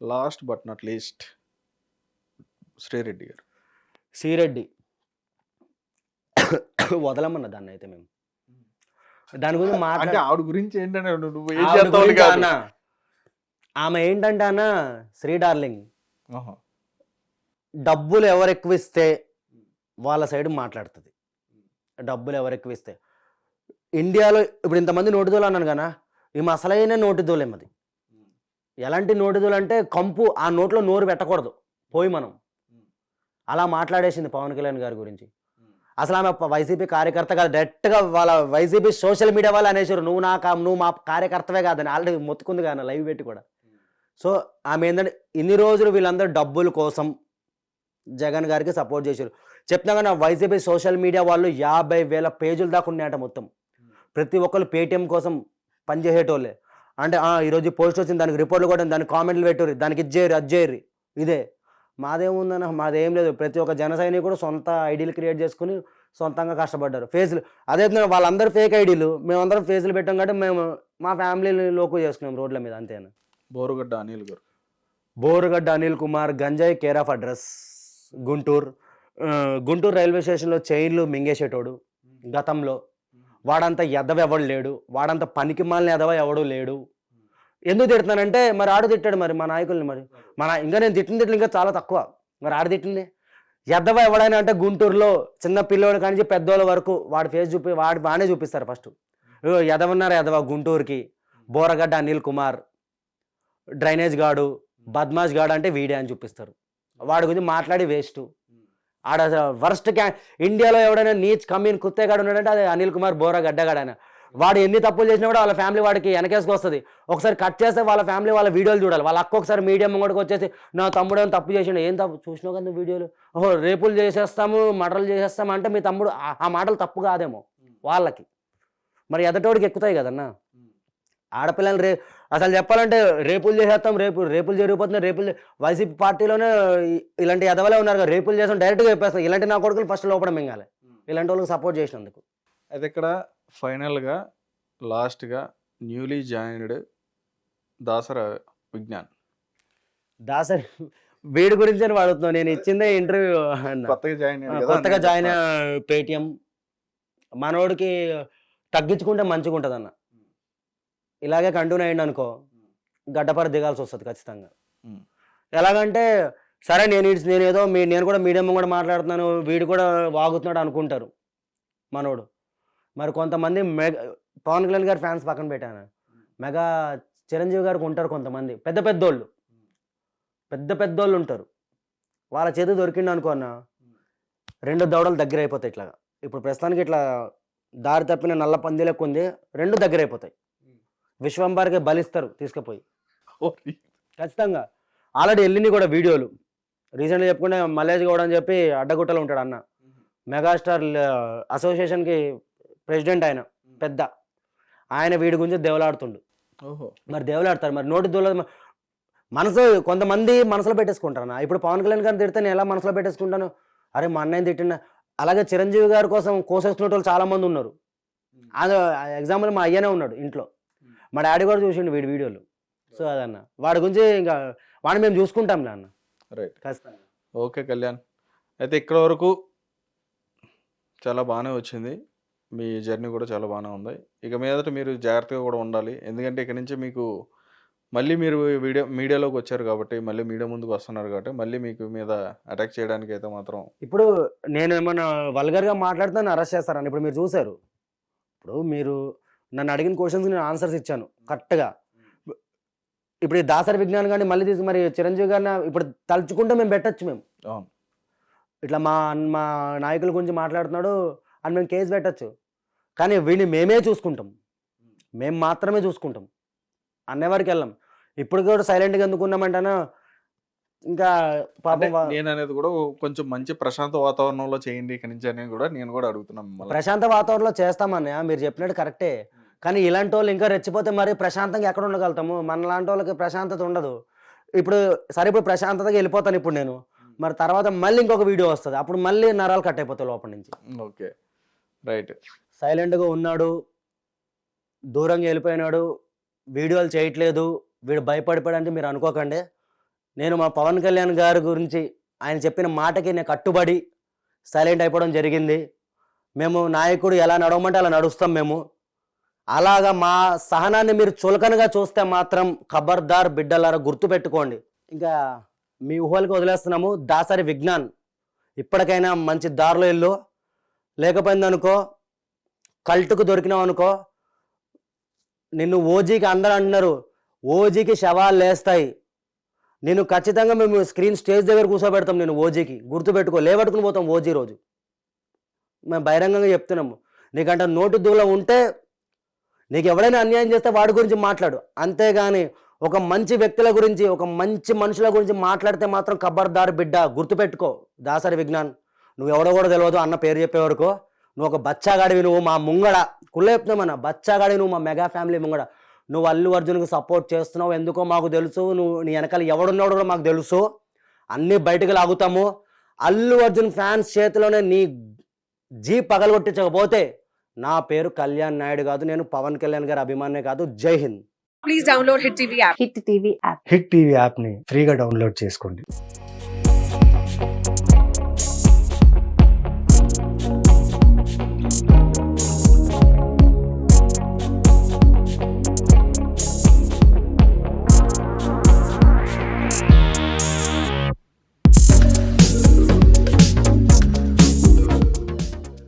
Last but not least Sri Reddy garu. Sri Reddy. వదలమన్న దాన్ని అయితే మేము. దాని గురించి మాట్లాడ ఆవిడ గురించి ఏంటంటే నువ్వు ఏం ఆవిడ చేస్తావు గురించి కాదు అన్న ఆమె ఏంటంటే అన్న శ్రీ డార్లింగ్. డబ్బులు ఎవరు ఎక్కువ ఇస్తే వాళ్ళ సైడ్ మాట్లాడుతుంది. డబ్బులు ఎవరు ఎక్కువ ఇస్తే ఇండియాలో ఇప్పుడు ఇంతమంది నోటిదోలు అన్నాను కదా ఈమె అసలైన నోటిదోలేం అది. ఎలాంటి నోటిదోలు అంటే కంపు ఆ నోట్లో నోరు పెట్టకూడదు. పోయి మనం. అలా మాట్లాడేసింది పవన్ కళ్యాణ్ గారి గురించి. అసలు ఆమె వైసీపీ కార్యకర్త కాదు డైరెక్ట్గా వాళ్ళ వైసీపీ సోషల్ మీడియా వాళ్ళు అనేసారు నువ్వు నా కా- నువ్వు మా కార్యకర్తవే కాదని ఆల్రెడీ మొత్తుకుంది కానీ లైవ్ పెట్టి కూడా. సో ఆమె ఏంటంటే ఇన్ని రోజులు వీళ్ళందరూ డబ్బుల కోసం జగన్ గారికి సపోర్ట్ చేశారు. చెప్తున్నా కానీ వైసీపీ సోషల్ మీడియా వాళ్ళు యాభై వేల పేజీల దాకా ఉన్నాయట మొత్తం. ప్రతి ఒక్కరు పేటిఎం కోసం పనిచేసేటోళ్ళే అంటే "ఆ, ఈరోజు పోస్ట్ వచ్చింది దానికి రిపోర్ట్లు కూడా దానికి కామెంట్లు పెట్టుర్రి. దానికి ఇది చేయరు అది చేయరు. ఇదే. మాదేముందన్న మాదేం లేదు. ప్రతి ఒక్క జన సైనికుడు సొంత ఐడీలు క్రియేట్ చేసుకుని సొంతంగా కష్టపడ్డారు. ఫేజ్లు అదే వాళ్ళందరూ ఫేక్ ఐడీలు మేమందరం ఫేజ్లు పెట్టాం కాబట్టి మేము మా ఫ్యామిలీని లోకు చేసుకున్నాం రోడ్ల మీద అంతేనా? బోరుగడ్డ అనిల్ గారు. బోరుగడ్డ అనిల్ కుమార్ గంజాయి care of address Guntur. Guntur railway స్టేషన్లో చైన్లు మింగేసేటోడు. గతంలో. వాడంత ఎదవ ఎవడు లేడు వాడంత పనికి మాలిన ఎదవ ఎవడు లేడు. ఎందుకు తిడుతున్నానంటే మరి ఆడు తిట్టాడు మరి మా నాయకుల్ని మరి. మన ఇంకా నేను తిట్టిన తిట్లు ఇంకా చాలా తక్కువ. మరి ఆడు తిట్టింది? ఎద్దవ ఎవడైనా అంటే గుంటూరులో చిన్న పిల్లోడు కానీ పెద్దోళ్ళ వరకు వాడి ఫేస్ చూపి వాడి బాగానే చూపిస్తారు ఫస్ట్ ఎదవన్నారు ఎదవ గుంటూరుకి? బోరగడ్డ అనిల్ కుమార్ డ్రైనేజ్ గాడు బద్మాష్ గాడు అంటే వీడే అని చూపిస్తారు. వాడి గురించి మాట్లాడి వేస్ట్ ఆడ వర్స్ట్ క్యా ఇండియాలో ఎవడైనా నీచ్ కమ్మీన్ కుత్తేగాడు ఉన్నాడంటే అది అనిల్ కుమార్ బోరా గడ్డగాడు ఆయన వాడు ఎన్ని తప్పులు చేసినా కూడా వాళ్ళ ఫ్యామిలీ వాడికి వెనకేసుకొస్తుంది ఒకసారి కట్ చేస్తే వాళ్ళ ఫ్యామిలీ వాళ్ళ వీడియోలు చూడాలి. వాళ్ళ అక్క ఒకసారి మీడియం ముంగడికి వచ్చేసి నా తమ్ముడు ఏమైనా తప్పు చేసిండు? ఏం తప్పు? చూసినావు కదా వీడియోలు? ఓహో రేపులు చేసేస్తాము మటలు చేసేస్తాము అంటే మీ తమ్ముడు ఆ మాటలు తప్పు కాదేమో వాళ్ళకి. మరి ఎదటోడికి ఎక్కుతాయి కదన్నా? ఆడపిల్లలు రే అసలు చెప్పాలంటే రేపులు చేసేస్తాం రేపు రేపులు జరిగిపోతున్నాయి రేపులు వైసీపీ పార్టీలోనే ఇలాంటి ఎదవలే ఉన్నారు కదా రేపులు చేస్తాం డైరెక్ట్గా చెప్పేస్తాం. ఇలాంటి నా కొడుకులు ఫస్ట్ లోపల మింగాలి. ఇలాంటి వాళ్ళకి సపోర్ట్ చేసినందుకు. అయితే ఇక్కడ ఫైనల్గా లాస్ట్గా న్యూలీ జాయిన్డ్ దాసర విజ్ఞాన్. దాసరి వీడి గురించి అని వాడుతున్నావు నేను ఇచ్చిందే ఇంటర్వ్యూ కొత్తగా జాయిన్ కొత్తగా జాయిన్ పేటిఎం. మనోడికి తగ్గించుకుంటే మంచిగా ఉంటుంది అన్న ఇలాగే కంటిన్యూ అయ్యింది అనుకో గడ్డపర దిగాల్సి వస్తుంది ఖచ్చితంగా. ఎలాగంటే సరే నేను నేను ఏదో మీ నేను కూడా మీడియం కూడా మాట్లాడుతున్నాను వీడు కూడా వాగుతున్నాడు అనుకుంటారు మనోడు. మరి కొంతమంది మెగా పవన్ కళ్యాణ్ గారి ఫ్యాన్స్ పక్కన పెట్టాను? మెగా చిరంజీవి గారికి ఉంటారు కొంతమంది. పెద్ద పెద్దోళ్ళు. పెద్ద పెద్దోళ్ళు ఉంటారు. వాళ్ళ చేతి దొరికిండు అనుకోన్నా రెండు దవడలు దగ్గర అయిపోతాయి ఇట్లా ఇప్పుడు ప్రస్తుతానికి ఇట్లా దారి తప్పిన నల్ల పంది లెక్క ఉంది రెండు దగ్గర అయిపోతాయి విశ్వంబార్కి బలిస్తారు తీసుకుపోయి. ఖచ్చితంగా. ఆల్రెడీ వెళ్ళింది కూడా వీడియోలు. రీసెంట్గా చెప్పుకుంటే మల్లేష్ గౌడ్ అని చెప్పి అడ్డగుట్టలో ఉంటాడు అన్న. మెగాస్టార్ అసోసియేషన్కి ప్రెసిడెంట్ ఆయన పెద్ద. ఆయన వీడి గురించి దేవులాడుతుండు. ఓహో. మరి దేవులాడతారు. మరి నోటి దూల మనసు కొంతమంది మనసులో పెట్టేసుకుంటారు అన్న ఇప్పుడు పవన్ కళ్యాణ్ గారిని తిడితే నేను ఎలా మనసులో పెట్టేసుకుంటాను? అరే మా అన్నయ్య తిట్టిన అలాగే చిరంజీవి గారి కోసం కోసేసుకునే వాళ్ళు చాలా మంది ఉన్నారు అది ఎగ్జాంపుల్ మా అయ్యనే ఉన్నాడు ఇంట్లో. మా డాడీ కూడా చూసిండు వీడి వీడియోలు. సో అదన్న. వాడి గురించి ఇంకా వాడిని మేము చూసుకుంటాంలే అన్న రైట్ ఖచ్చితంగా ఓకే కళ్యాణ్. అయితే ఇక్కడ వరకు చాలా బాగానే వచ్చింది. మీ జర్నీ కూడా చాలా బాగానే ఉంది. ఇక మీదట మీరు జాగ్రత్తగా కూడా ఉండాలి. ఎందుకంటే ఇక్కడ నుంచి మీకు మళ్ళీ మీరు వీడియో మీడియాలోకి వచ్చారు కాబట్టి మళ్ళీ మీడియా ముందుకు వస్తున్నారు కాబట్టి మళ్ళీ మీకు మీద అటాక్ చేయడానికి అయితే మాత్రం ఇప్పుడు నేను ఏమన్నా వల్గర్గా మాట్లాడితే నన్ను అరెస్ట్ చేస్తారని ఇప్పుడు మీరు చూశారు. ఇప్పుడు మీరు నన్ను అడిగిన క్వశ్చన్స్ నేను ఆన్సర్స్ ఇచ్చాను కరెక్ట్గా ఇప్పుడు ఈ దాసరి విజ్ఞాన్ గారిని మళ్ళీ తీసి మరి చిరంజీవి గారిని ఇప్పుడు తలుచుకుంటే మేము పెట్టచ్చు మేము. ఇట్లా మా మా నాయకుల గురించి మాట్లాడుతున్నాడు అని మేము కేసు పెట్టచ్చు. కానీ వీడిని మేమే చూసుకుంటాం. మేము మాత్రమే చూసుకుంటాం. అన్నవరకు వెళ్ళాం. ఇప్పుడు కూడా సైలెంట్గా ఎందుకున్నామంటానా ఇంకా పాపం నేను అనేది కూడా కొంచెం మంచి ప్రశాంత వాతావరణంలో చేయండి ఇక్కడి నుంచి అనేది కూడా నేను కూడా అడుగుతున్నాను ప్రశాంత వాతావరణంలో చేస్తామన్నయ్య మీరు చెప్పినట్టు కరెక్టే కానీ ఇలాంటి వాళ్ళు ఇంకా రెచ్చిపోతే మరి ప్రశాంతంగా ఎక్కడ ఉండగలుగుతాము? మన లాంటి వాళ్ళకి ప్రశాంతత ఉండదు. ఇప్పుడు సరే ఇప్పుడు ప్రశాంతతగా వెళ్ళిపోతాను ఇప్పుడు నేను. మరి తర్వాత మళ్ళీ ఇంకొక వీడియో వస్తుంది. అప్పుడు మళ్ళీ నరాలు కట్ అయిపోతాయి లోపల నుంచి. ఓకే. రైట్. సైలెంట్గా ఉన్నాడు. దూరంగా వెళ్ళిపోయినాడు. వీడియోలు చేయట్లేదు. వీడు భయపడిపోయాడు అంటే మీరు అనుకోకండి. నేను మా పవన్ కళ్యాణ్ గారి గురించి ఆయన చెప్పిన మాటకి నేను కట్టుబడి సైలెంట్ అయిపోవడం జరిగింది. మేము నాయకుడు ఎలా నడవమంటే అలా నడుస్తాం మేము. అలాగా మా సహనాన్ని మీరు చులకనగా చూస్తే మాత్రం ఖబర్దార్ బిడ్డలారా గుర్తుపెట్టుకోండి. ఇంకా మీ ఊహలకి వదిలేస్తున్నాము. దాసరి విజ్ఞాన్. ఇప్పటికైనా మంచి దారిలో ఇల్లు లేకపోయిందనుకో కల్టుకు దొరికినావు అనుకో నిన్ను ఓజీకి అందరూ అంటున్నారు. ఓజీకి శవాలు లేస్తాయి. నేను ఖచ్చితంగా మేము స్క్రీన్ స్టేజ్ దగ్గర కూర్చోబెడతాం నేను ఓజీకి. గుర్తుపెట్టుకో లేవట్టుకుని పోతాం ఓజీ రోజు. మేము బహిరంగంగా చెప్తున్నాము. నీకంటే నోటు దూల ఉంటే నీకు ఎవడైనా అన్యాయం చేస్తే వాడి గురించి మాట్లాడు. అంతేగాని ఒక మంచి వ్యక్తుల గురించి ఒక మంచి మనుషుల గురించి మాట్లాడితే మాత్రం ఖబర్దార్ బిడ్డ గుర్తుపెట్టుకో. దాసరి విజ్ఞాన్ నువ్వు ఎవడో కూడా తెలియదు అన్న పేరు చెప్పే వరకు. నువ్వు ఒక బచ్చాగాడివి నువ్వు మా ముంగడ. కుళ్ళ చెప్తున్నామన్న బచ్చాగాడి నువ్వు మా మెగా ఫ్యామిలీ ముంగడ. నువ్వు అల్లు అర్జున్కి సపోర్ట్ చేస్తున్నావు ఎందుకో మాకు తెలుసు. నువ్వు నీ వెనకాల ఎవడున్నాడు కూడా మాకు తెలుసు. అన్నీ బయటకు లాగుతాము. అల్లు అర్జున్ ఫ్యాన్స్ చేతిలోనే నీ జీ పగలగొట్టించకపోతే నా పేరు కళ్యాణ్ నాయుడు కాదు నేను పవన్ కళ్యాణ్ గారి అభిమానే కాదు జై Hind. Please download Hit TV app. Hit TV app hit TV యాప్ని ఫ్రీగా డౌన్లోడ్ చేసుకోండి.